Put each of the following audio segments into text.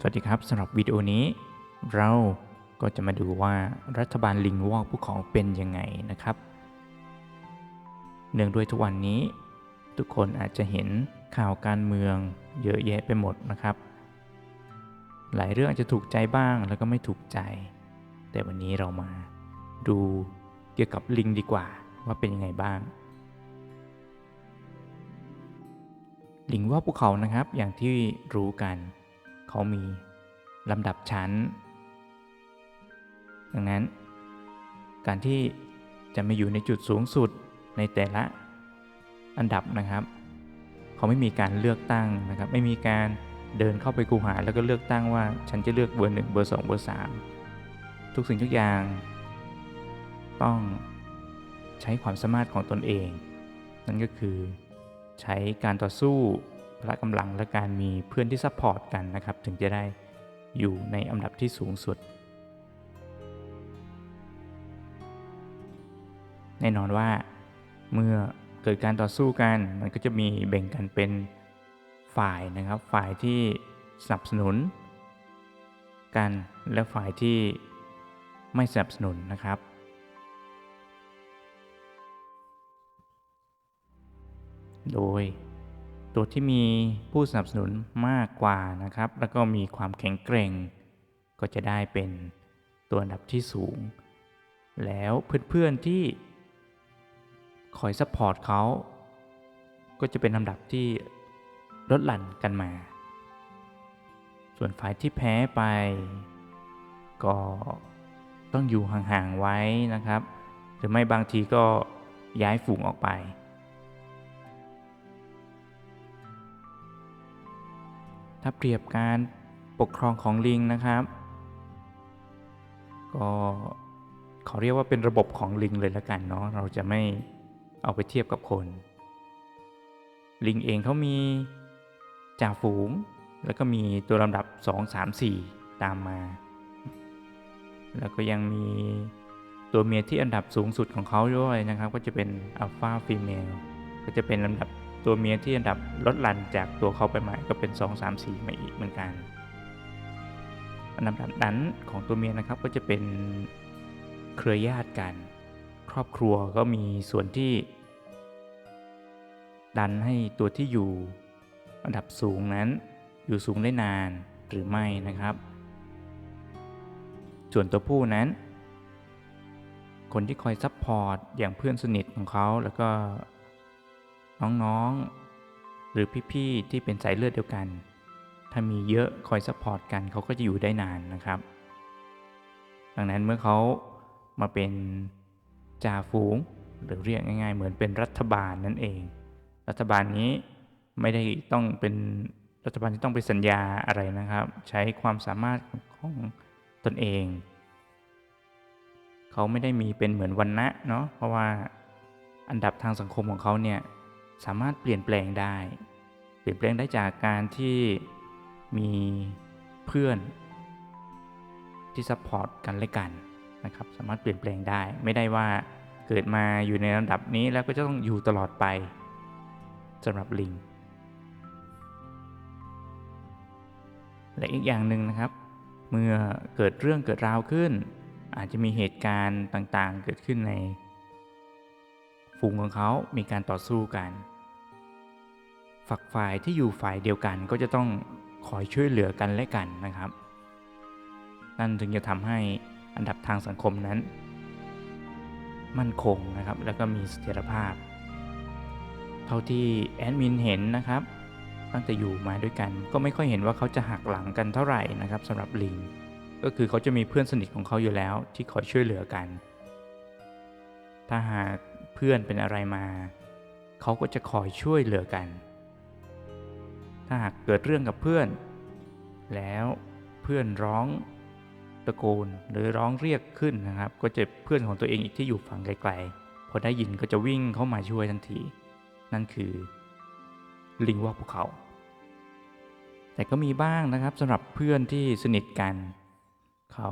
สวัสดีครับสำหรับวิดีโอนี้ เราก็จะมาดูว่ารัฐบาลลิงวอกภูเขาเป็นยังไงนะครับ เนื่องด้วยทุกวันนี้ ทุกคนอาจจะเห็นข่าวการเมืองเยอะแยะไปหมดนะครับ หลายเรื่องอาจจะถูกใจบ้างแล้วก็ไม่ถูกใจ แต่วันนี้เรามาดูเกี่ยวกับลิงดีกว่าว่าเป็นยังไงบ้าง ลิงวอกภูเขานะครับอย่างที่รู้กันเขามีลำดับชั้น ดังนั้น การที่จะมาอยู่ในจุดสูงสุดในแต่ละอันดับนะครับ เขาไม่มีการเลือกตั้งนะครับ ไม่มีการเดินเข้าไปกูหาแล้วก็เลือกตั้งว่า ฉันจะเลือกเบอร์หนึ่งเบอร์สองเบอร์สามทุกสิ่งทุกอย่าง ต้องใช้ความสามารถของตนเอง นั่นก็คือใช้การต่อสู้ พละกำลังและการมีเพื่อนที่ซัพพอร์ตกันนะครับ ถึงจะได้อยู่ในอันดับที่สูงสุด แน่นอนว่าเมื่อเกิดการต่อสู้กัน มันก็จะมีแบ่งกันเป็นฝ่ายนะครับ ฝ่ายที่สนับสนุน กันและฝ่ายที่ไม่สนับสนุนนะครับ โดย ตัวที่มีผู้สนับสนุนมากกว่านะครับ แล้วก็มีความแข็งแกร่ง ก็จะได้เป็นตัวอันดับที่สูง แล้วเพื่อนๆที่คอยซัพพอร์ตเขาก็จะเป็นลำดับที่ลดหลั่นกันมา ส่วนฝ่ายที่แพ้ไป ก็ต้องอยู่ห่างๆไว้นะครับ หรือไม่บางทีก็ย้ายฝูงออกไป ถ้าเปรียบการปกครองของลิงนะครับ ก็ขอเรียกว่าเป็นระบบของลิงเลยละกันเนาะเราจะไม่เอาไปเทียบกับคน ลิงเองเขามีจ่าฝูง แล้วก็มีตัวลำดับ 2 3 4 ตามมา แล้วก็ยังมีตัวเมียที่อันดับสูงสุดของเขาด้วยนะครับ ก็จะเป็นอัลฟาฟีเมลก็จะเป็นลำดับ ตัวเมียที่อันดับลดหลั่นจากตัวเขาไปใหม่ก็เป็น 2 3 4มาอีกเหมือนกันอันดับนั้นของตัวเมียนะครับก็จะเป็นเครือญาติกัน ครอบครัวก็มีส่วนที่ ดันให้ตัวที่อยู่ อันดับสูงนั้นอยู่สูงได้นานหรือไม่นะครับ ส่วนตัวผู้นั้น คนที่คอยซัพพอร์ตอย่างเพื่อนสนิทของเขาแล้วก็ น้องๆ หรือพี่ๆ ที่เป็นสายเลือดเดียวกัน ถ้ามีเยอะคอยซัพพอร์ตกันเขาก็จะอยู่ได้นานนะครับ ดังนั้นเมื่อเขามาเป็นจ่าฝูง หรือเรียกง่าย ๆ เหมือนเป็นรัฐบาลนั่นเอง รัฐบาลนี้ไม่ได้ต้องเป็นรัฐบาลที่ต้องไปสัญญาอะไรนะครับ ใช้ความสามารถของตนเอง เขาไม่ได้มีเป็นเหมือนวันนะเนาะเพราะว่าอันดับทางสังคมของเขาเนี่ย สามารถเปลี่ยนแปลงได้ เปลี่ยนแปลงได้จากการที่มีเพื่อนที่ซัพพอร์ตกันและกันนะครับ สามารถเปลี่ยนแปลงได้ ไม่ได้ว่าเกิดมาอยู่ในลำดับนี้แล้วก็จะต้องอยู่ตลอดไปสำหรับลิง และอีกอย่างหนึ่งนะครับ เมื่อเกิดเรื่องเกิดราวขึ้น อาจจะมีเหตุการณ์ต่างๆ เกิดขึ้นใน ฝูงของเขามีการต่อสู้กัน ฝักฝ่ายที่อยู่ฝ่ายเดียวกันก็จะต้องคอยช่วยเหลือกันและกันนะครับ นั่นถึงจะทำให้อันดับทางสังคมนั้น มั่นคงนะครับ แล้วก็มีเสถียรภาพ เท่าที่แอดมินเห็นนะครับ ตั้งแต่อยู่มาด้วยกัน ก็ไม่ค่อยเห็นว่าเขาจะหักหลังกันเท่าไหร่นะครับสำหรับลิงก็คือเขาจะมีเพื่อนสนิทของเขาอยู่แล้วที่คอยช่วยเหลือกัน ถ้าหาก เพื่อนเป็นอะไรมา เขาก็จะคอยช่วยเหลือกัน ถ้าหากเกิดเรื่องกับเพื่อน แล้วเพื่อนร้องตะโกนหรือร้องเรียกขึ้นนะครับ ก็จะเพื่อนของตัวเองอีกที่อยู่ฝั่งไกลๆพอได้ยินก็จะวิ่งเข้ามาช่วยทันที นั่นคือลิงวอกภูเขา แต่ก็มีบ้างนะครับสำหรับเพื่อนที่สนิทกัน เขา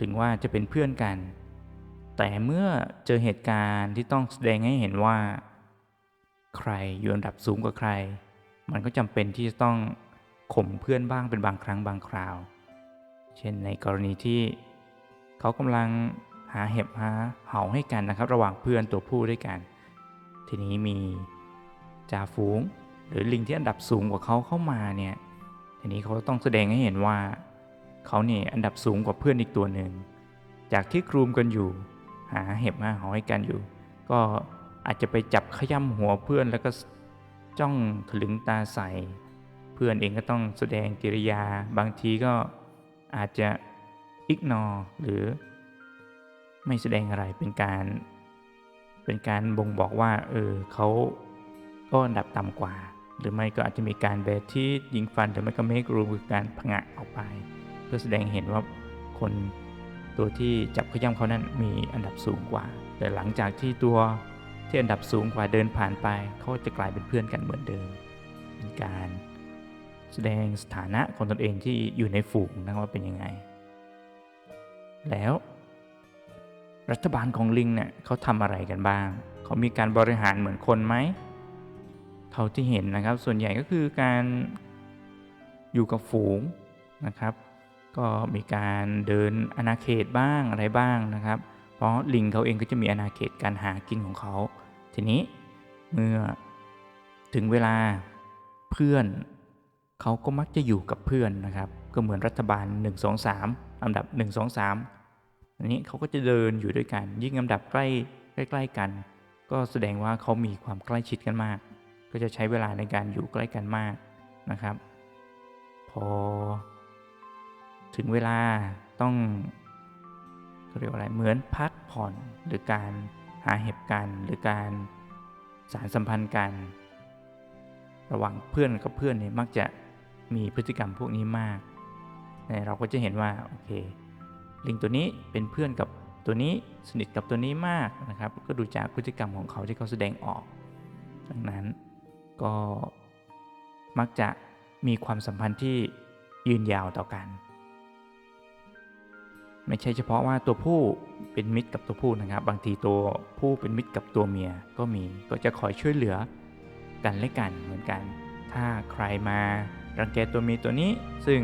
ถึงว่าจะเป็นเพื่อนกัน แต่เมื่อเจอเหตุการณ์ที่ต้องแสดงให้เห็นว่า ใครอยู่อันดับสูงกว่าใคร มันก็จำเป็นที่จะต้องข่มเพื่อนบ้างเป็นบางครั้งบางคราว เช่นในกรณีที่เขากำลังหาเห็บหาเห่าให้กันนะครับ ระหว่างเพื่อนตัวผู้ด้วยกัน ทีนี้มีจ่าฝูง หรือลิงที่อันดับสูงกว่าเขาเข้ามาเนี่ยทีนี้เขาต้องแสดงให้เห็นว่า เขาเนี่ยอันดับสูงกว่าเพื่อนอีกตัวหนึ่ง จากที่กรูมกันอยู่ หาเห็บหาห่าให้กันอยู่ ก็อาจจะไปจับขย้ำหัวเพื่อนแล้วก็จ้องถลึงตาใส่ เพื่อนเองก็ต้องแสดงกิริยา บางทีก็อาจจะอิกนอหรือ ไม่แสดงอะไรเป็นการ เป็นการบ่งบอกว่า เออเขาก็อันดับต่ำกว่า หรือไม่ก็อาจจะมีการแบดที่ยิงฟันหรือไม่ก็เมกรูคือการผงะออกไป เพื่อแสดงเห็นว่าคน ตัวที่จับขย้ำเขานั้นมีอันดับสูงกว่า แต่หลังจากที่ตัวที่อันดับสูงกว่าเดินผ่านไป เขาจะกลายเป็นเพื่อนกันเหมือนเดิม เป็นการแสดงสถานะของตนเองที่อยู่ในฝูงนะว่าเป็นยังไง แล้ว รัฐบาลของลิงเนี่ยเขาทำอะไรกันบ้าง เขามีการบริหารเหมือนคนไหมเท่าที่เห็นนะครับส่วนใหญ่ก็คือการอยู่กับฝูงนะครับ ก็มีการเดินอาณาเขตบ้างอะไรบ้างนะครับ เพราะลิงเขาเองก็จะมีอาณาเขตการหากินของเขา ทีนี้เมื่อถึงเวลาเพื่อนเขาก็มักจะอยู่กับเพื่อนนะครับ ก็เหมือนรัฐบาล 1 2 3ลำดับ 1 2 3 อันนี้เขาก็จะเดินอยู่ด้วยกัน ยิ่งลำดับใกล้ใกล้ๆกัน ก็แสดงว่าเขามีความใกล้ชิดกันมาก ก็จะใช้เวลาในการอยู่ใกล้กันมากนะครับ พอ ถึงเวลาต้องเรียกว่าอะไรเหมือนพักผ่อนหรือการหาเห็บกันหรือการสารสัมพันธ์กัน ระหว่างเพื่อนกับเพื่อนเนี่ยมักจะมีพฤติกรรมพวกนี้มากแต่เราก็จะเห็นว่าโอเค ลิงตัวนี้เป็นเพื่อนกับตัวนี้สนิทกับตัวนี้มากนะครับ ก็ดูจากพฤติกรรมของเขาที่เขาแสดงออก ดังนั้นก็มักจะมีความสัมพันธ์ที่ยืนยาวต่อกัน ไม่ใช่เฉพาะว่าตัวผู้เป็นมิตรกับตัวผู้นะครับ บางทีตัวผู้เป็นมิตรกับตัวเมียก็มีก็จะคอยช่วยเหลือกันและกันเหมือนกัน ถ้าใครมารังแกตัวเมียตัวนี้ซึ่ง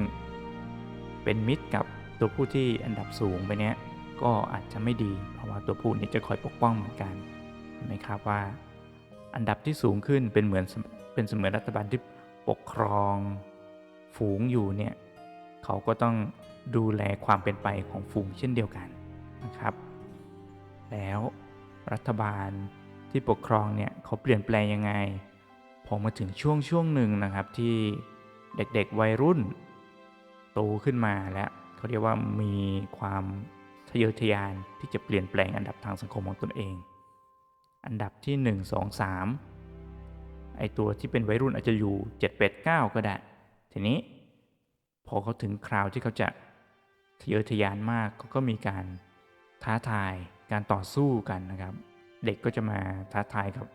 เป็นมิตรกับตัวผู้ที่อันดับสูงไปเนี้ยก็อาจจะไม่ดี เพราะว่าตัวผู้นี่จะคอยปกป้องเหมือนกันเห็นไหมครับว่า อันดับที่สูงขึ้นเป็นเหมือนเป็นเสมือนรัฐบาลที่ปกครอง ฝูงอยู่เนี่ย เขาก็ต้องดูแลความเป็นไปของฝูงเช่นเดียวกันนะครับ แล้วรัฐบาลที่ปกครองเนี่ยเขาเปลี่ยนแปลงยังไง พอมาถึงช่วงช่วงหนึ่งนะครับที่เด็กๆวัยรุ่นโตขึ้นมาแล้วเขาเรียกว่ามีความทะเยอทะยานที่จะเปลี่ยนแปลงอันดับทางสังคมของตนเอง อันดับที่ 1 2 3ไอตัวที่เป็นวัยรุ่นอาจจะอยู่ 7 8 9 ก็ได้ ทีนี้ พอเขาถึงคราวที่เขาจะทะเยอทะยานมากเขาก็มีการท้าทายการต่อสู้กันนะครับ เด็กก็จะมาท้าทายกับ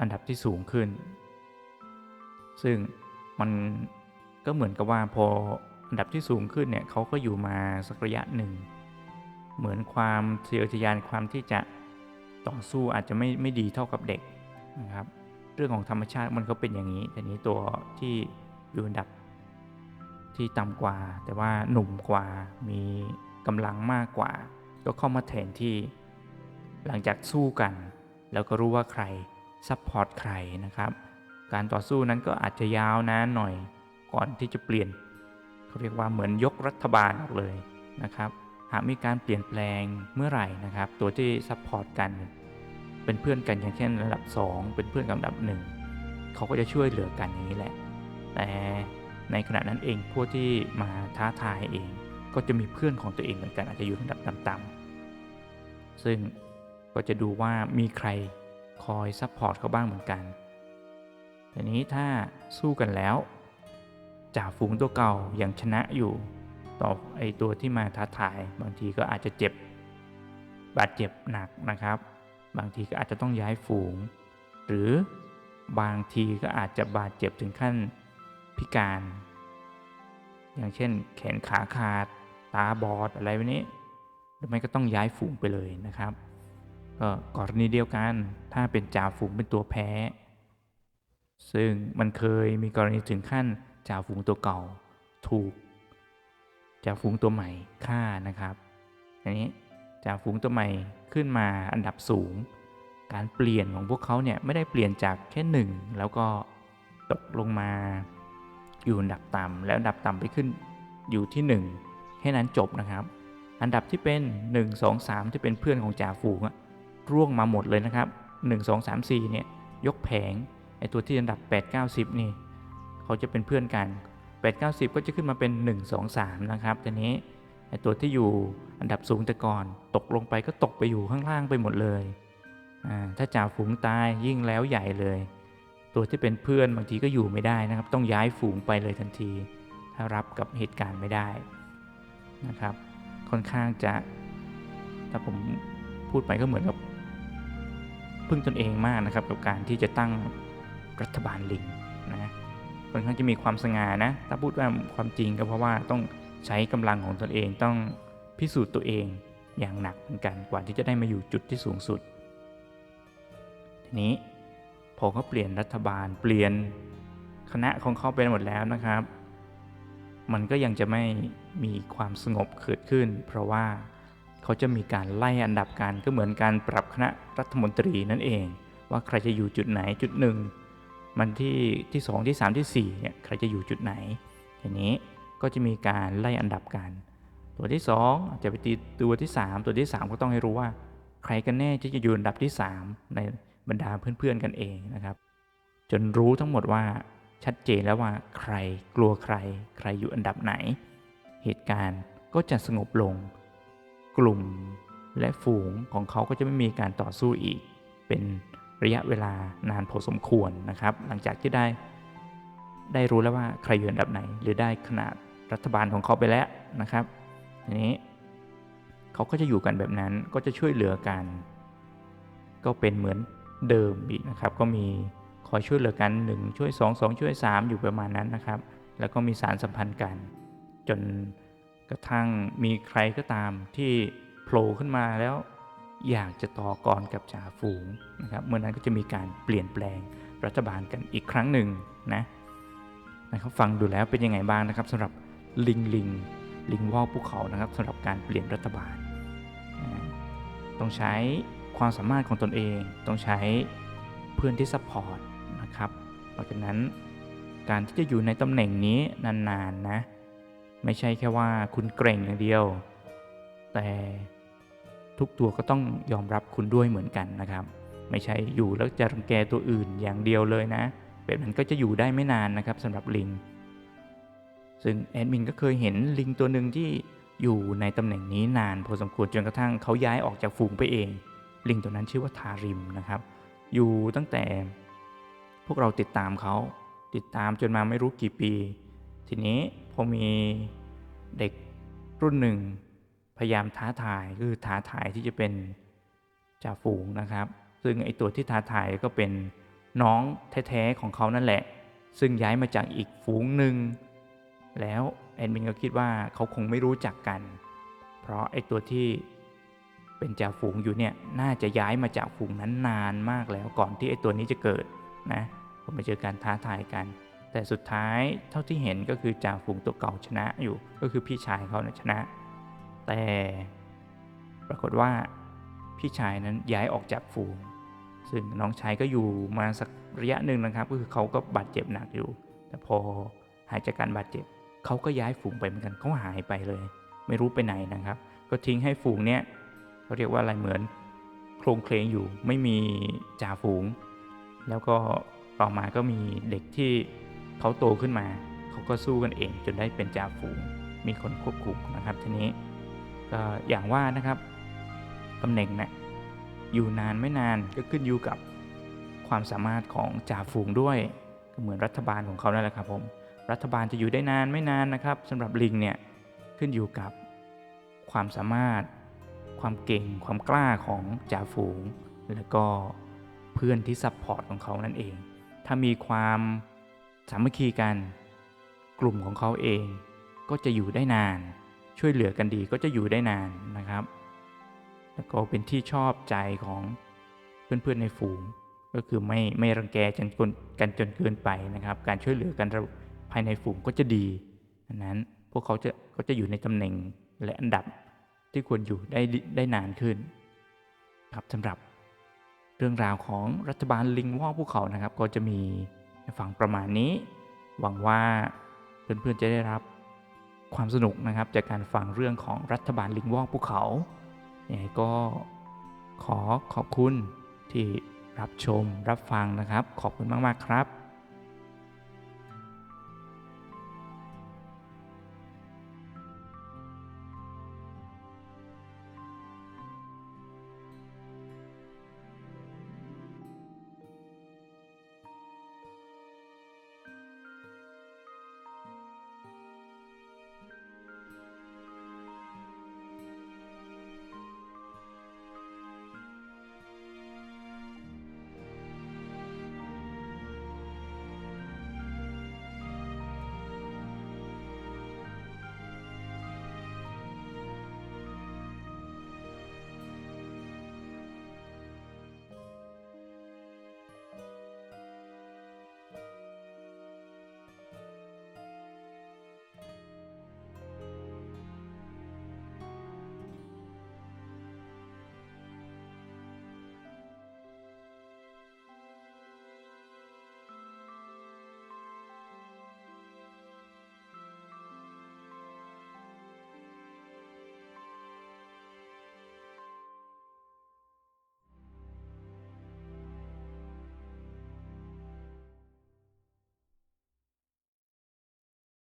อันดับที่สูงขึ้น ซึ่งมันก็เหมือนกับว่าพออันดับที่สูงขึ้นเนี่ยเขาก็อยู่มาสักระยะหนึ่ง เหมือนความทะเยอทะยานความที่จะต่อสู้อาจจะไม่ไม่ดีเท่ากับเด็กนะครับ เรื่องของธรรมชาติมันก็เป็นอย่างนี้แต่นี้ตัวที่อยู่อันดับ ที่ต่ำกว่า แต่ว่าหนุ่มกว่ามีกำลังมากกว่า ก็เข้ามาแทนที่ หลังจากสู้กัน แล้วก็รู้ว่าใครซัพพอร์ตใครนะครับ การต่อสู้นั้นก็อาจจะยาวนานหน่อยก่อนที่จะเปลี่ยนเขาเรียกว่าเหมือนยกรัฐบาลออกเลยนะครับ หากมีการเปลี่ยนแปลงเมื่อไหร่นะครับ ตัวที่ซัพพอร์ตกันเป็นเพื่อนกันอย่างเช่นระดับ 2 เป็นเพื่อนกับระดับหนึ่งเขาก็จะช่วยเหลือกันอย่างนี้แหละ แต่ ในขณะนั้นเองพวกที่มาท้าทายเอง ก็จะมีเพื่อนของตัวเองเหมือนกันอาจจะอยู่ระดับต่ำๆซึ่งก็จะดูว่ามีใครคอยซัพพอร์ตเขาบ้างเหมือนกันทีนี้ถ้าสู้กันแล้วจ่าฝูงตัวเก่ายังชนะอยู่ ต่อไอตัวที่มาท้าทายบางทีก็อาจจะเจ็บบาดเจ็บหนักนะครับ บางทีก็อาจจะต้องย้ายฝูง หรือบางทีก็อาจจะบาดเจ็บถึงขั้น พิการ อย่างเช่น แขนขาขาด ตาบอดอะไรแบบนี้ หรือไม่ก็ต้องย้ายฝูงไปเลยนะครับก็กรณีเดียวกันถ้าเป็นจ่าฝูงเป็นตัวแพ้ ซึ่งมันเคยมีกรณีถึงขั้นจ่าฝูงตัวเก่าถูกจ่าฝูงตัวใหม่ฆ่านะครับอันนี้จ่าฝูงตัวใหม่ขึ้นมาอันดับสูง การเปลี่ยนของพวกเขาเนี่ยไม่ได้เปลี่ยนจากแค่หนึ่งแล้วก็ตกลงมา อยู่อันดับต่ำแล้วอันดับต่ำไปขึ้นอยู่ที่หนึ่งแค่นั้นจบนะครับ อันดับที่เป็น 1 2 3 ที่เป็นเพื่อนของจ่าฝูงร่วงมาหมดเลยนะครับ 1 2 3 4เนี่ยยกแผงไอตัวที่อันดับ 8 9 10 นี่เขาจะเป็นเพื่อนกัน 8 9 10 ก็จะขึ้นมาเป็น 1 2 3 นะครับทีนี้ไอตัวที่อยู่อันดับสูงแต่ก่อน ตกลงไปก็ตกไปอยู่ข้างล่างไปหมดเลย ถ้าจ่าฝูงตายยิ่งแล้วใหญ่เลย ตัวที่เป็นเพื่อนบางทีก็อยู่ไม่ได้นะครับ ต้องย้ายฝูงไปเลยทันที ถ้ารับกับเหตุการณ์ไม่ได้นะครับ ค่อนข้างจะ ถ้าผมพูดไปก็เหมือนกับพึ่งตนเองมากนะครับ กับการที่จะตั้งรัฐบาลลิงนะค่อนข้างจะมีความสง่านะ ถ้าพูดว่าความจริงก็เพราะว่าต้องใช้กำลังของตนเองต้องพิสูจน์ตัวเองอย่างหนักเหมือนกันกว่าที่จะได้มาอยู่จุดที่สูงสุด ทีนี้ พอเขาเปลี่ยนรัฐบาลเปลี่ยนคณะของเขาไปหมดแล้วนะครับ มันก็ยังจะไม่มีความสงบเกิดขึ้น เพราะว่าเขาจะมีการไล่อันดับกันก็เหมือนการปรับคณะรัฐมนตรีนั่นเอง ว่าใครจะอยู่จุดไหนจุดหนึ่งมันที่ที่สองที่สามที่สี่เนี่ยใครจะอยู่จุดไหนทีนี้ก็จะมีการไล่อันดับกัน ตัวที่สองอาจจะไปตีตัวที่สามตัวที่สามก็ต้องให้รู้ว่า ใครกันแน่ที่จะอยู่อันดับที่สามใน บรรดาเพื่อนๆกันเองนะครับ จนรู้ทั้งหมดว่าชัดเจนแล้วว่าใครกลัวใคร ใครอยู่อันดับไหน เหตุการณ์ก็จะสงบลง กลุ่มและฝูงของเขาก็จะไม่มีการต่อสู้อีก เป็นระยะเวลานานพอสมควรนะครับ หลังจากที่ได้ ได้รู้แล้วว่าใครอยู่อันดับไหน หรือได้ขนาดรัฐบาลของเขาไปแล้วนะครับทีนี้เขาก็จะอยู่กันแบบนั้นก็จะช่วยเหลือกัน ก็เป็นเหมือน เดิมอีกนะครับ ก็มีคอยช่วยเหลือกัน 1 ช่วย 2 2 ช่วย 3 อยู่ประมาณนั้นนะครับ แล้วก็มีสารสัมพันธ์กัน จนกระทั่งมีใครก็ตามที่โผล่ขึ้นมาแล้วอยากจะต่อกรกับจ่าฝูงนะครับเมื่อนั้นก็จะมีการเปลี่ยนแปลงรัฐบาลกันอีกครั้งหนึ่งนะนะครับฟังดูแล้วเป็นยังไงบ้างนะครับสำหรับลิงลิงลิงวอกภูเขานะครับสำหรับการเปลี่ยนรัฐบาลนะต้องใช้ ความสามารถของตนเองต้องใช้เพื่อนที่ซัพพอร์ตนะครับเพราะฉะนั้นการที่จะอยู่ในตำแหน่งนี้นานๆนะไม่ใช่แค่ว่าคุณเกรงอย่างเดียว แต่ทุกตัวก็ต้องยอมรับคุณด้วยเหมือนกันนะครับ ไม่ใช่อยู่แล้วจะรังแกตัวอื่นอย่างเดียวเลยนะแบบนั้นก็จะอยู่ได้ไม่นานนะครับสำหรับลิง ซึ่งแอดมินก็เคยเห็นลิงตัวหนึ่งที่อยู่ในตำแหน่งนี้นานพอสมควรจนกระทั่งเขาย้ายออกจากฝูงไปเอง ลิงตัวนั้นชื่อว่าทาริมนะครับ อยู่ตั้งแต่พวกเราติดตามเขาติดตามจนมาไม่รู้กี่ปี ทีนี้พอมีเด็กรุ่นหนึ่ง พยายามท้าทายคือท้าทายที่จะเป็นจ่าฝูงนะครับ ซึ่งไอตัวที่ท้าทายก็เป็นน้องแท้ๆของเขานั่นแหละ ซึ่งย้ายมาจากอีกฝูงหนึ่งแล้วแอดมินก็คิดว่าเขาคงไม่รู้จักกัน เพราะไอตัวที่ เป็นจ่าฝูงอยู่เนี่ยน่าจะย้ายมาจากฝูงนั้นนานมากแล้วก่อนที่ไอตัวนี้จะเกิดนะผมไปเจอการท้าทายกัน แต่สุดท้ายเท่าที่เห็นก็คือจ่าฝูงตัวเก่าชนะอยู่ ก็คือพี่ชายเขานี่ยชนะ แต่ปรากฏว่าพี่ชายนั้นย้ายออกจากฝูง ซึ่งน้องชายก็อยู่มาสักระยะหนึ่งนะครับ ก็คือเขาก็บาดเจ็บหนักอยู่ แต่พอหายจากการบาดเจ็บเขาก็ย้ายฝูงไปเหมือนกันเขาหายไปเลย ไม่รู้ไปไหนนะครับ ก็ทิ้งให้ฝูงเนี่ย เขาเรียกว่าอะไรเหมือนโครงเคลงอยู่ไม่มีจ่าฝูง แล้วก็ต่อมาก็มีเด็กที่เขาโตขึ้นมา เขาก็สู้กันเองจนได้เป็นจ่าฝูง มีคนควบคุมนะครับทีนี้ก็อย่างว่านะครับตำแหน่งนะ่ะอยู่นานไม่นานก็ขึ้นอยู่กับความสามารถของจ่าฝูงด้วยก็เหมือนรัฐบาลของเขานั่นแหละครับผมรัฐบาลจะอยู่ได้นานไม่นานนะครับสำหรับลิงเนี่ยขึ้นอยู่กับความสามารถ ความเก่งความกล้าของจ่าฝูง แล้วก็เพื่อนที่ซัพพอร์ตของเขานั่นเอง ถ้ามีความสามัคคีกัน กลุ่มของเขาเอง ก็จะอยู่ได้นาน ช่วยเหลือกันดีก็จะอยู่ได้นานนะครับ แล้วก็เป็นที่ชอบใจของเพื่อนๆในฝูง ก็คือไม่ไม่รังแกจนกกันจนเกินไปนะครับ การช่วยเหลือกันภายในฝูงก็จะดีดังนั้นพวกเขาจะก็จะอยู่ในตำแหน่งและอันดับ ที่ควรอยู่ได้ได้นานขึ้นครับสำหรับเรื่องราวของรัฐบาลลิงวองภูเขานะครับ ก็จะมีให้ฟังประมาณนี้ หวังว่าเพื่อนๆจะได้รับความสนุกนะครับ จากการฟังเรื่องของรัฐบาลลิงวองภูเขาอย่างไรก็ขอขอบคุณที่รับชมรับฟังนะครับ ขอบคุณมาก ๆ ครับ